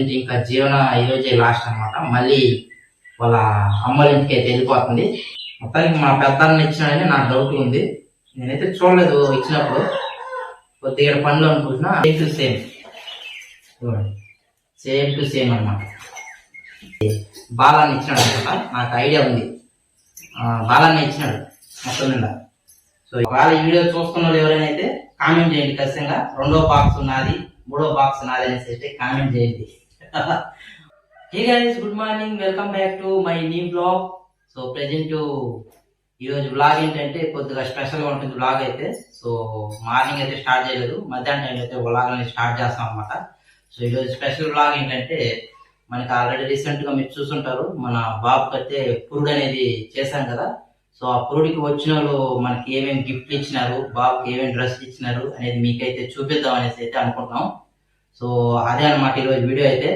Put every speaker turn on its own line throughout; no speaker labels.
Present ఇంకా జీవన ఈరోజే లాస్ట్ అన్నమాట. మళ్ళీ వాళ్ళ అమ్మల ఇంటికి అయితే వెళ్ళిపోతుంది. మొత్తానికి మా పెద్దాన్ని ఇచ్చినాడని నాకు డౌట్ ఉంది. నేనైతే చూడలేదు ఇచ్చినప్పుడు. కొద్దిగా పనులు అనుకుంటున్నా. సేమ్ టు సేమ్ చూడండి. సేమ్ టు సేమ్ అన్నమాట. బాలాన్ని ఇచ్చినాడు అనమాట నాకు ఐడియా ఉంది. బాలాన్ని ఇచ్చినాడు. మొత్తం నిండా సో ఒకవేళ ఈ వీడియో చూస్తున్న వాళ్ళు ఎవరైనా అయితే కామెంట్ చేయండి ఖచ్చితంగా. రెండో బాక్స్ ఉన్నది మూడో బాక్స్ నాది అనేసి అయితే కామెంట్ చేయండి. Hey guys good morning welcome back to my new blog so present ఈరోజు బ్లాగ్ ఏంటంటే కొద్దిగా స్పెషల్గా ఉంటుంది బ్లాగ్ అయితే. సో మార్నింగ్ అయితే స్టార్ట్ చేయలేదు. మధ్యాహ్నం టైం అయితే బ్లాగ్ అనేది స్టార్ట్ చేస్తాం అనమాట సో ఈరోజు స్పెషల్ బ్లాగ్ ఏంటంటే మనకి ఆల్రెడీ రీసెంట్గా మీరు చూసుంటారు మన బాబుకి అయితే పురుడు అనేది చేశాం కదా. సో ఆ పురుడికి వచ్చిన వాళ్ళు మనకి ఏమేమి గిఫ్ట్లు ఇచ్చినారు బాబుకి ఏమేమి డ్రెస్ ఇచ్చినారు అనేది మీకైతే చూపిద్దాం అనేసి అయితే అనుకుంటున్నాం. సో అదే అనమాట ఈరోజు వీడియో అయితే.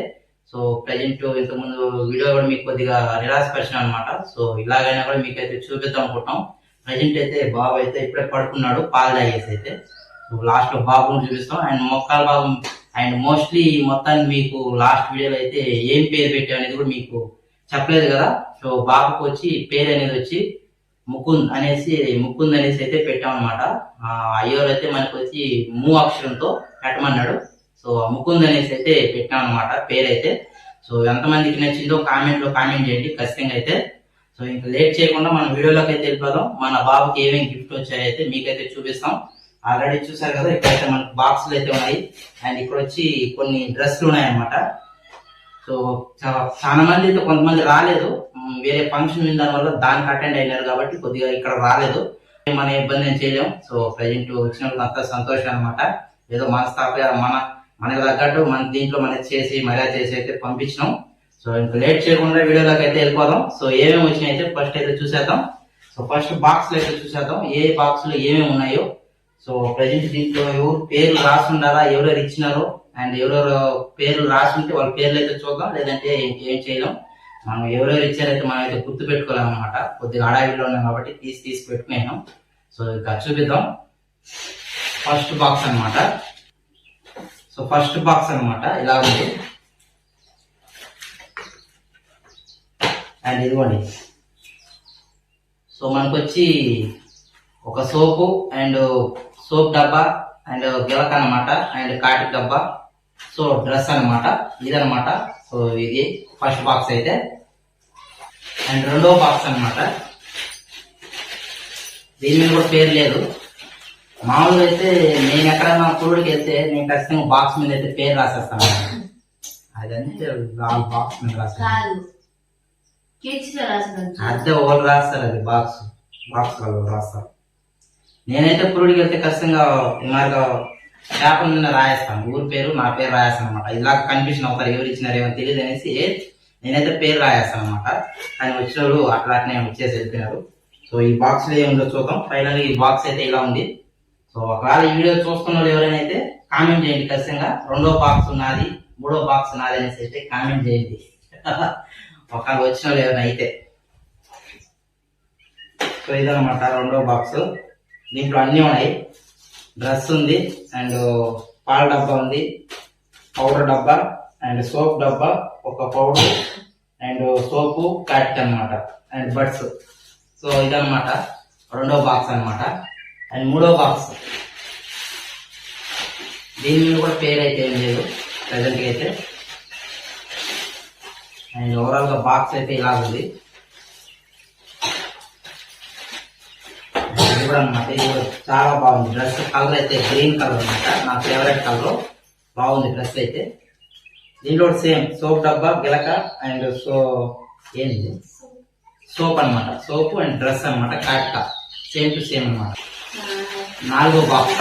సో ప్రజెంట్ ఇంతకుముందు వీడియో కూడా మీకు కొద్దిగా నిరాశపరిచిన అనమాట సో ఇలాగైనా కూడా మీకు అయితే చూపిద్దాం అనుకుంటున్నాం. ప్రజెంట్ అయితే బాబు అయితే ఇప్పుడే పడుకున్నాడు పాలు తాగేసి అయితే. సో లాస్ట్లో బాబుని చూపిస్తాం. అండ్ మొక్కల బాబు అండ్ మోస్ట్లీ మొత్తాన్ని మీకు లాస్ట్ వీడియోలో అయితే ఏం పేరు పెట్టా అనేది కూడా మీకు చెప్పలేదు కదా. సో బాబుకి వచ్చి పేరు అనేది వచ్చి ముకుంద్ అనేసి ముకుంద్ అనేసి అయితే పెట్టాం అనమాట అయ్యోరు అయితే మనకు వచ్చి మూ అక్షరంతో పెట్టమన్నాడు. సో అమ్ముకుంది అనేసి అయితే పెట్టాం అనమాట పేరైతే. సో ఎంతమందికి నచ్చిందో కామెంట్లో కామెంట్ చేయండి. ఖచ్చితంగా అయితే. సో ఇంకా లేట్ చేయకుండా మన వీడియోలోకి అయితే వెళ్ళిపోదాం. మన బాబుకి ఏమేమి గిఫ్ట్ వచ్చాయో అయితే మీకైతే చూపిస్తాం. ఆల్రెడీ చూసారు కదా ఇక్కడైతే మనకు బాక్సులు అయితే ఉన్నాయి. అండ్ ఇక్కడ వచ్చి కొన్ని డ్రెస్సులు ఉన్నాయన్నమాట. సో చాలా మంది అయితే కొంతమంది రాలేదు. వేరే ఫంక్షన్ ఉన్న వల్ల దానికి అటెండ్ అయినారు కాబట్టి కొద్దిగా ఇక్కడ రాలేదు. మన ఇబ్బంది ఏం చేయలేం. సో ప్రజెంట్ వచ్చినప్పుడు అంతా సంతోషం అనమాట ఏదో మనస్తాప మన మనకు తగ్గట్టు మన దీంట్లో మనకి చేసి మర్యాద చేసి అయితే పంపించినాం. సో ఇంకా లేట్ చేయకుండా వీడియోలోకి అయితే వెళ్ళిపోదాం. సో ఏమేమి వచ్చినాయి అయితే ఫస్ట్ అయితే చూసేద్దాం. సో ఫస్ట్ బాక్స్ అయితే చూసేద్దాం. ఏ బాక్స్లో ఏమేమి ఉన్నాయో. సో ప్రజెంట్ దీంట్లో ఎవరు పేర్లు రాసి ఉండాలా ఎవరెవరు ఇచ్చినారో అండ్ ఎవరెవరు పేర్లు రాసి ఉంటే వాళ్ళ పేర్లు అయితే చూద్దాం. లేదంటే ఏం చేయలేం. మనం ఎవరెవరు ఇచ్చారైతే మనం అయితే గుర్తు పెట్టుకోలేమన్నమాట కొద్దిగా అడావిలో ఉన్నాం కాబట్టి తీసి తీసి పెట్టుకున్నాను సో ఇక చూపిద్దాం. ఫస్ట్ బాక్స్ అనమాట సో ఫస్ట్ బాక్స్ అనమాట ఇలా ఉంది అండ్ ఇదిగోండి. సో మనకు వచ్చి ఒక సోపు అండ్ సోప్ డబ్బా అండ్ గిలక అన్నమాట అండ్ కాటి డబ్బా. సో డ్రెస్ అన్నమాట ఇదనమాట సో ఇది ఫస్ట్ బాక్స్ అయితే. అండ్ రెండో బాక్స్ అన్నమాట. దీని మీద కూడా పేరు లేదు. మామూలుగా అయితే నేను ఎక్కడైనా పురుడికి వెళ్తే నేను ఖచ్చితంగా బాక్స్ మీద అయితే పేరు రాసేస్తాను. అదంతే బాక్స్ మీద రాస్తాను. అద్దె వాళ్ళు రాస్తారు అది బాక్స్ బాక్స్ వాళ్ళు రాస్తారు. నేనైతే పురుడికి వెళ్తే ఖచ్చితంగా ఇలాగా పేపర్ మీద రాయేస్తాను. ఊరి పేరు నా పేరు రాయేస్తాను అనమాట ఇలాగ కన్ఫ్యూజన్ అవుతారు ఎవరు ఇచ్చినారు ఏమో తెలియదు అనేసి నేనైతే పేరు రాయేస్తాను అనమాట కానీ వచ్చిన వాళ్ళు అట్లానే వచ్చేసి వెళ్ళిపోయినారు. సో ఈ బాక్స్లో ఏముందో చూద్దాం. ఫైనల్ ఈ బాక్స్ అయితే ఇలా ఉంది. సో ఒకవేళ ఈ వీడియో చూస్తున్న వాళ్ళు ఎవరైనా అయితే కామెంట్ చేయండి. ఖచ్చితంగా రెండో బాక్స్ ఉన్నది మూడో బాక్స్ ఉన్నది అనేసి అయితే కామెంట్ చేయండి. ఒకవేళ వచ్చిన వాళ్ళు ఎవరైనా అయితే. సో ఇదనమాట రెండో బాక్స్ దీంట్లో అన్నీ ఉన్నాయి. డ్రెస్ ఉంది అండ్ పాల డబ్బా ఉంది పౌడర్ డబ్బా అండ్ సోప్ డబ్బా ఒక పౌడర్ అండ్ సోపు క్యాట్ అన్నమాట అండ్ బడ్స్ సో ఇదనమాట రెండో బాక్స్ అనమాట అండ్ మూడో బాక్స్ దీని మీద కూడా పేరు అయితే ఏం లేదు. ప్రజెంట్ అయితే. అండ్ ఓవరాల్గా బాక్స్ అయితే ఇలా ఉంది. ఇది కూడా అన్నమాట ఇది కూడా చాలా బాగుంది. డ్రెస్ కలర్ అయితే గ్రీన్ కలర్ అన్నమాట. నా ఫేవరెట్ కలర్ బాగుంది డ్రెస్ అయితే. దీంట్లో సేమ్ సోప్ డబ్బా గిలక అండ్ సో ఏంది? సోప్ అన్నమాట. సోప్ అండ్ డ్రెస్ అన్నమాట. కాట్క సేమ్ టు సేమ్ అన్నమాట. నాలుగో బాక్స్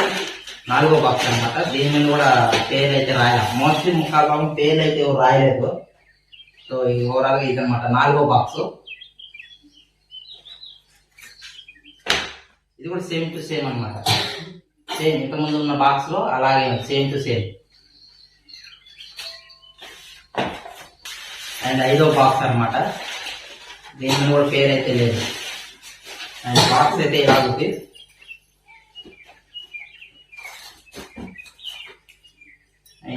నాలుగో బాక్స్ అన్నమాట. దీని మీద కూడా పేరు అయితే రాయాలి. మోస్ట్లీ ముఖాల భాగం పేర్లు అయితే ఎవరు రాయలేదు. సో ఈ ఓవరాల్గా ఇదనమాట నాలుగో బాక్స్ ఇది కూడా సేమ్ టు సేమ్ అన్నమాట. సేమ్ ఇంతకుముందు ఉన్న బాక్స్లో అలాగే సేమ్ టు సేమ్ అండ్ ఐదో బాక్స్ అన్నమాట. దీని మీద కూడా పేరు అయితే లేదు. అండ్ బాక్స్ అయితే ఇలా ఉంది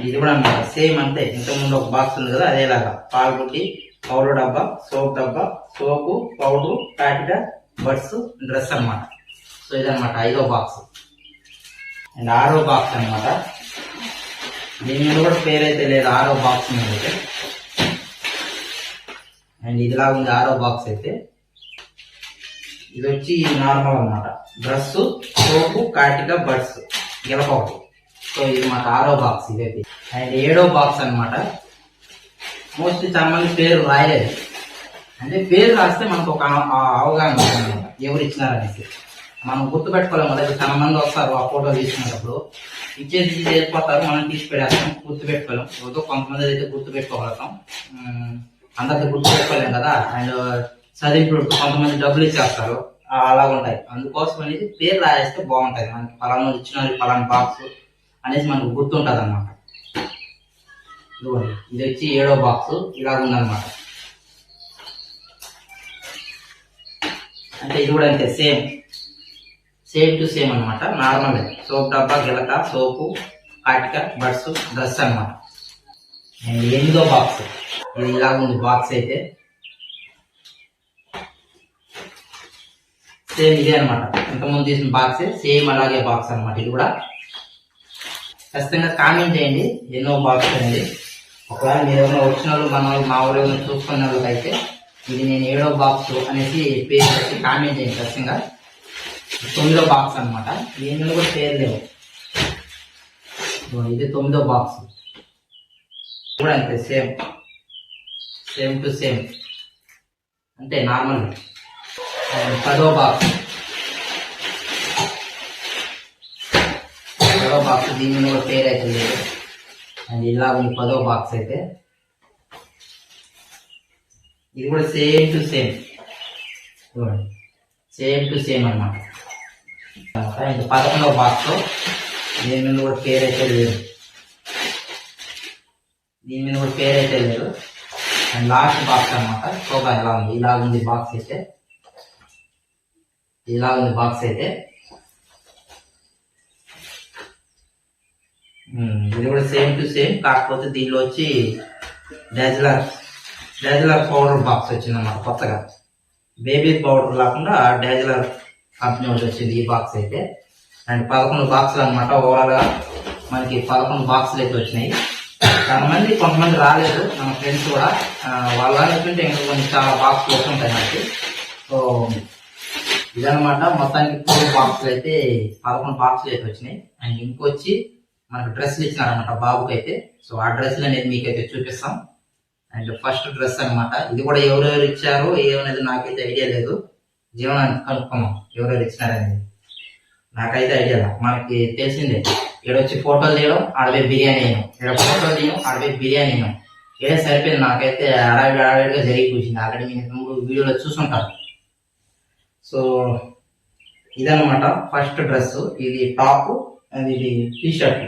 ఇది కూడా అనమాట సేమ్ అంతే. ఇంతకుముందు ఒక బాక్స్ ఉంది కదా అదేలాగా. పాలు పుట్టి పౌడర్ డబ్బా సోప్ డబ్బా soap powder packet buds dress అన్నమాట. సో ఇదనమాట ఐదో బాక్స్ అండ్ ఆరో బాక్స్ అన్నమాట. దీని మీద కూడా పేరు అయితే లేదు ఆరో బాక్స్ మీద అయితే. అండ్ ఇదిలా ఉంది ఆరో బాక్స్ అయితే. ఇది వచ్చి నార్మల్ అన్నమాట. డ్రెస్ సోపు కాటిక బడ్స్ గిలక ఒకటి. సో ఇది మాకు ఆరో బాక్స్ ఇదైతే అండ్ ఏడో బాక్స్ అనమాట మోస్ట్ చాలా మంది పేరు రాయలేదు. అంటే పేరు రాస్తే మనకు ఒక అవగాహన ఉంటుంది ఎవరు ఇచ్చినారనేసి మనం గుర్తు పెట్టుకోలేము కదా చాలా మంది వస్తారు ఆ ఫోటో తీసుకునేటప్పుడు ఇచ్చేసి చేసిపోతారు మనం తీసి పెడేస్తాం గుర్తుపెట్టుకోలేం. ఏదో కొంతమంది అయితే గుర్తు పెట్టుకోగలుగుతాం గుర్తుపెట్టుకోలేం గుర్తు కదా. అండ్ చదివిప్పుడు కొంతమంది డబ్బులు ఇచ్చేస్తారు. అలాగుంటాయి. ఉంటాయి అందుకోసం అనేది పేరు రాయేస్తే బాగుంటుంది మనకి పలానా ఇచ్చిన పలానా బాక్స్ అనేసి మనకు గుర్తుంటుంది అనమాట ఇది వచ్చి ఏడో బాక్స్ ఇలా ఉందన్నమాట. అంటే ఇది కూడా అంతే సేమ్ సేమ్ టు సేమ్ అన్నమాట నార్మల్ సోప్ డబ్బా గిలక సోపు కాటిక బడ్స్ డ్రెస్ అన్నమాట. అండ్ ఎనిమిదో బాక్స్ ఇది ఇలాగ ఉంది బాక్స్ అయితే. సేమ్ ఇదే అనమాట ఇంతకుముందు తీసిన బాక్స్ సేమ్ అలాగే బాక్స్ అన్నమాట ఇది కూడా. ఖచ్చితంగా కామెంట్ చేయండి. ఎన్నో బాక్స్ అనేది ఒకవేళ మీరు ఏమైనా వచ్చిన వాళ్ళు మన వాళ్ళు మా ఊరు ఏమైనా చూసుకున్న వాళ్ళకైతే ఇది నేను ఏడో బాక్స్ అనేసి పేరు పెట్టి కామెంట్ చేయండి ఖచ్చితంగా. తొమ్మిదో బాక్స్ అనమాట దీనిలో కూడా పేరు లేవు. ఇది తొమ్మిదో బాక్స్ కూడా అంతే సేమ్ సేమ్ టు సేమ్ అంతే నార్మల్ పదో బాక్స్ దీన్ని దీని మీద కూడా పేరు అయితే లేదు అండ్ ఇలా ఉంది పదో బాక్స్ అయితే. ఇది కూడా సేమ్ టు సేమ్ చూడండి. సేమ్ టు సేమ్ అనమాట అండ్ పదకొండవ బాక్స్ దీని మీద కూడా పేరు అయితే లేదు. దీని మీద కూడా పేరు అయితే లేదు. అండ్ లాస్ట్ బాక్స్ అన్నమాట. శోభా ఎలా ఉంది? ఇలా ఉంది బాక్స్ అయితే. ఇలా ఉంది బాక్స్ అయితే. ఇది కూడా సేమ్ టు సేమ్ కాకపోతే దీనిలో వచ్చి డెజలర్ డెజలర్ పౌడర్ బాక్స్ వచ్చిందన్నమాట కొత్తగా. బేబీ పౌడర్ లేకుండా డెజలర్ కంపెనీ ఒకటి వచ్చింది ఈ బాక్స్ అయితే. అండ్ పదకొండు బాక్సులు అనమాట ఓవరాల్గా మనకి పదకొండు బాక్సులు అయితే వచ్చినాయి. కొంతమంది కొంతమంది రాలేదు. మన ఫ్రెండ్స్ కూడా వాళ్ళు వాళ్ళ ఇంకా కొన్ని చాలా బాక్సులు వస్తుంటాయి మనకి. సో ఇదనమాట మొత్తానికి ఫోర్ బాక్సులు అయితే పదకొండు బాక్సులు అయితే వచ్చినాయి. అండ్ ఇంకొచ్చి మనకు డ్రెస్సులు ఇచ్చినారనమాట బాబుకి అయితే సో ఆ డ్రెస్సులు అనేది మీకైతే చూపిస్తాం. అండ్ ఫస్ట్ డ్రెస్ అన్నమాట. ఇది కూడా ఎవరెవరు ఇచ్చారో ఏమనేది నాకైతే ఐడియా లేదు. జీవనానికి కనుక్కున్నాం ఎవరెవరు ఇచ్చినారనేది నాకైతే ఐడియా మనకి తెలిసిందే. వచ్చి ఫోటోలు తీయడం ఆడపోయి బిర్యానీ అయినాం. ఇక్కడ ఫోటోలు తీయడం ఆడపోయి బిర్యానీ అయినాం. ఇదే సరిపోయింది నాకైతే అడావిడి అడావిడిగా జరిగిపోయింది ఆల్రెడీ మీరు వీడియోలో చూసుంటారు. సో ఇదన్నమాట ఫస్ట్ డ్రెస్ ఇది టాప్ అండ్ ఇది టీ షర్ట్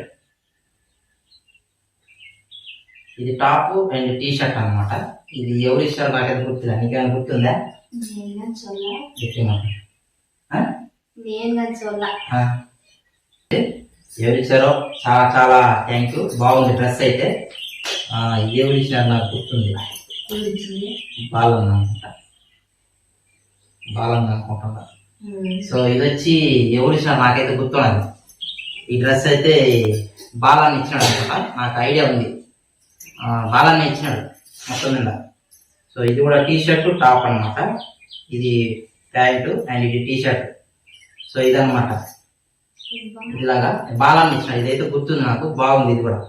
ఇది టాప్ అండ్ టీ షర్ట్ అన్నమాట. ఇది ఎవరు ఇచ్చారో నాకైతే గుర్తులే నీకేమైనా గుర్తుందా? ఎవరు ఇచ్చారో? చాలా చాలా థ్యాంక్ యూ బాగుంది డ్రెస్ అయితే. ఎవరు ఇచ్చినారు నాకు గుర్తుంది. బాగుంది అనుకుంటా బాగుంది అనుకుంటున్నా సో ఇది వచ్చి ఎవరు ఇచ్చినారు నాకైతే గుర్తున్నది ఈ డ్రెస్ అయితే బాలాన్ని ఇచ్చినాడు అనమాట నాకు ఐడియా ఉంది. బాలాన్ని ఇచ్చినాడు మొత్తం మీద. సో ఇది కూడా టీ షర్ట్ టాప్ అన్నమాట. ఇది ప్యాంటు అండ్ ఇది టీ షర్ట్ సో ఇదన్నమాట. ఇలాగా బాలాన్ని ఇచ్చినాడు ఇదైతే గుర్తుంది నాకు బాగుంది ఇది కూడా.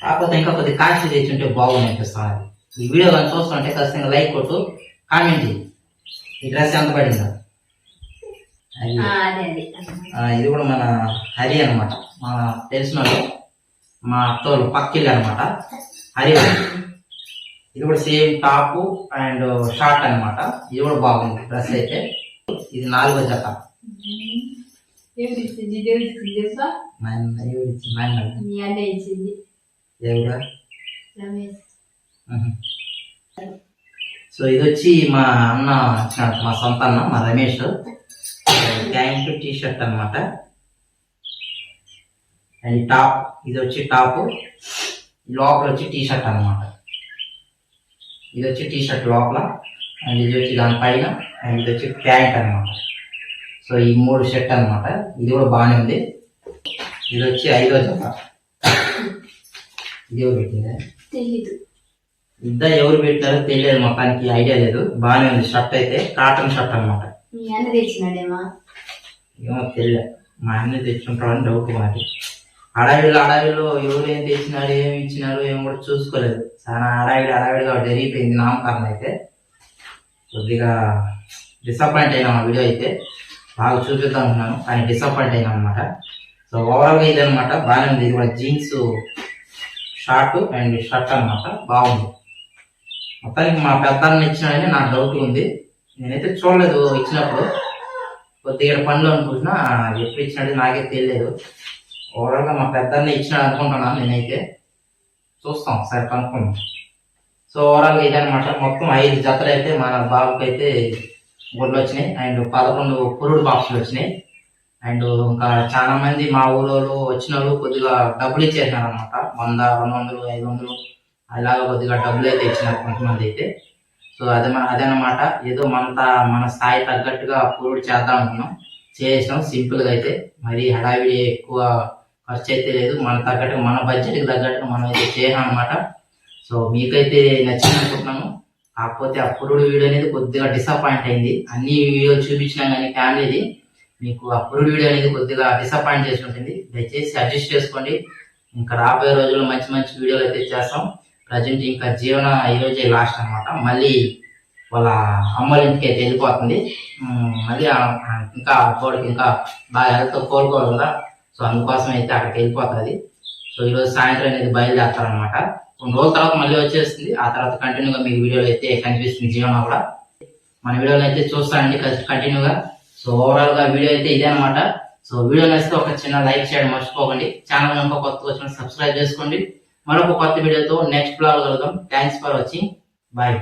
కాకపోతే ఇంకా కొద్ది కాస్ట్ తెచ్చుంటే బాగుంది అనిపిస్తుంది. ఈ వీడియో కానీ చూస్తుంటే ఖచ్చితంగా లైక్ కొట్టు కామెంట్ ఈ డ్రెస్ ఎంత పడిందో. ఇది కూడా మన హరి అన్నమాట. మన తెలిసిన వాళ్ళు. మా అత్తోళ్ళు పక్కిల్లు అనమాట హరి వాళ్ళు. ఇది కూడా సేమ్ టాప్ అండ్ షార్ట్ అన్నమాట. ఇది కూడా బాగుంది డ్రెస్ అయితే. ఇది నాలుగో జత. సో ఇది వచ్చి మా అన్న మా సొంత అన్న మా రమేష్. ప్యాంట్ టీ షర్ట్ అనమాట అండ్ టాప్ ఇది వచ్చి టాప్ లోపల వచ్చి టీ షర్ట్ అన్నమాట. ఇది వచ్చి టీ షర్ట్ లోపల అండ్ ఇది వచ్చి దాని పైన అండ్ ఇది వచ్చి ప్యాంట్ అన్నమాట. సో ఈ మూడు షర్ట్ అన్నమాట. ఇది కూడా బాగానే ఉంది. ఇది వచ్చి ఐదో జత. ఇది ఎవరు పెట్టింది?
తెలీదు.
ఇద్దరు ఎవరు పెట్టారో తెలియదు మొత్తానికి ఐడియా లేదు. బాగానే ఉంది షర్ట్ అయితే కాటన్ షర్ట్ అన్నమాట.
మీ అన్న తెచ్చినాడేమా
ఏమో తెలియదు. మా అన్న తెచ్చుకుంటాడని డౌట్ మాది. అడవిలో అడవిలో ఎవరు ఏం తెచ్చినారు ఏమి ఇచ్చినారు ఏం కూడా చూసుకోలేదు. చాలా అడవిడి అడవిడిగా జరిగిపోయింది నామకరణం అయితే. కొద్దిగా డిసప్పాయింట్ అయినా ఆ వీడియో అయితే. బాగా చూపిద్దాం అనుకున్నాను కానీ డిసప్పాయింట్ అయినా అనమాట సో ఓవరాల్గా ఇది అనమాట బాగానే ఉంది. ఇది కూడా జీన్స్ షార్ట్ అండ్ షర్ట్ అన్నమాట. బాగుంది. మొత్తానికి మా పెద్దాన్ని ఇచ్చినాడని నాకు డౌట్ ఉంది. నేనైతే చూడలేదు ఇచ్చినప్పుడు. కొద్దిగా పనులు అనుకుంటున్నా ఎప్పుడు ఇచ్చినట్టు నాకే తెలియదు ఓవరాల్గా మా పెద్దన్న ఇచ్చినాడు అనుకుంటున్నాను నేనైతే. చూస్తాం సరే కనుక్కుందాం. సో ఓవరాల్గా ఇదనమాట మొత్తం ఐదు జతలు అయితే మన బాబుకి అయితే గుడ్లు వచ్చినాయి అండ్ పదకొండు పురుడు బాక్సులు వచ్చినాయి. అండ్ ఇంకా చాలా మంది మా ఊళ్ళో వచ్చిన వాళ్ళు కొద్దిగా డబ్బులు ఇచ్చేసినారు అనమాట వంద రెండు వందలు ఐదు వందలు అలాగా కొద్దిగా డబ్బులు అయితే ఇచ్చినారు కొంతమంది అయితే. సో అదే మన- అదనమాట ఏదో మనంత మన స్థాయి తగ్గట్టుగా పురుడు చేద్దాం అనుకున్నాం. చేసినాం సింపుల్గా అయితే. మరి హడావిడి ఎక్కువ ఖర్చు అయితే లేదు. మన తగ్గట్టు మన బడ్జెట్కి తగ్గట్టు మనం అయితే చేసాం అనమాట సో మీకైతే నచ్చింది అనుకుంటున్నాను. కాకపోతే అప్రూవ్డ్ వీడియో అనేది కొద్దిగా డిసప్పాయింట్ అయింది. అన్ని వీడియోలు చూపించినా కానీ ఫ్యామిలీది మీకు అప్రూవ్డ్ వీడియో అనేది కొద్దిగా డిసప్పాయింట్ చేసి ఉంటుంది. దయచేసి అడ్జస్ట్ చేసుకోండి. ఇంకా రాబోయే రోజుల్లో మంచి మంచి వీడియోలు అయితే చేస్తాం. ప్రజెంట్ ఇంకా జీవన ఈ రోజే లాస్ట్ అనమాట మళ్ళీ వాళ్ళ అమ్మల ఇంటికి అయితే వెళ్ళిపోతుంది. మళ్ళీ ఇంకా కోడికి ఇంకా బాగా హెల్త్ కోలుకోవాలి కదా సో అందుకోసం అయితే అక్కడికి వెళ్ళిపోతుంది. సో ఈరోజు సాయంత్రం అనేది బయలుదేరతారనమాట కొన్ని రోజుల తర్వాత మళ్ళీ వచ్చేస్తుంది. ఆ తర్వాత కంటిన్యూగా మీకు వీడియోలు అయితే కనిపిస్తుంది జీవన కూడా. మన వీడియోలు అయితే చూస్తానండి కంటిన్యూగా. సో ఓవరాల్గా వీడియో అయితే ఇదే అనమాట సో వీడియో నచ్చితే ఒక చిన్న లైక్ చేయడం మర్చిపోకండి. ఛానల్ కనుక కొత్త వచ్చిన సబ్స్క్రైబ్ చేసుకోండి. మరొక కొత్త వీడియోతో నెక్స్ట్ బ్లాగ్ కలుగుతాం థ్యాంక్స్ ఫర్ వాచింగ్ బాయ్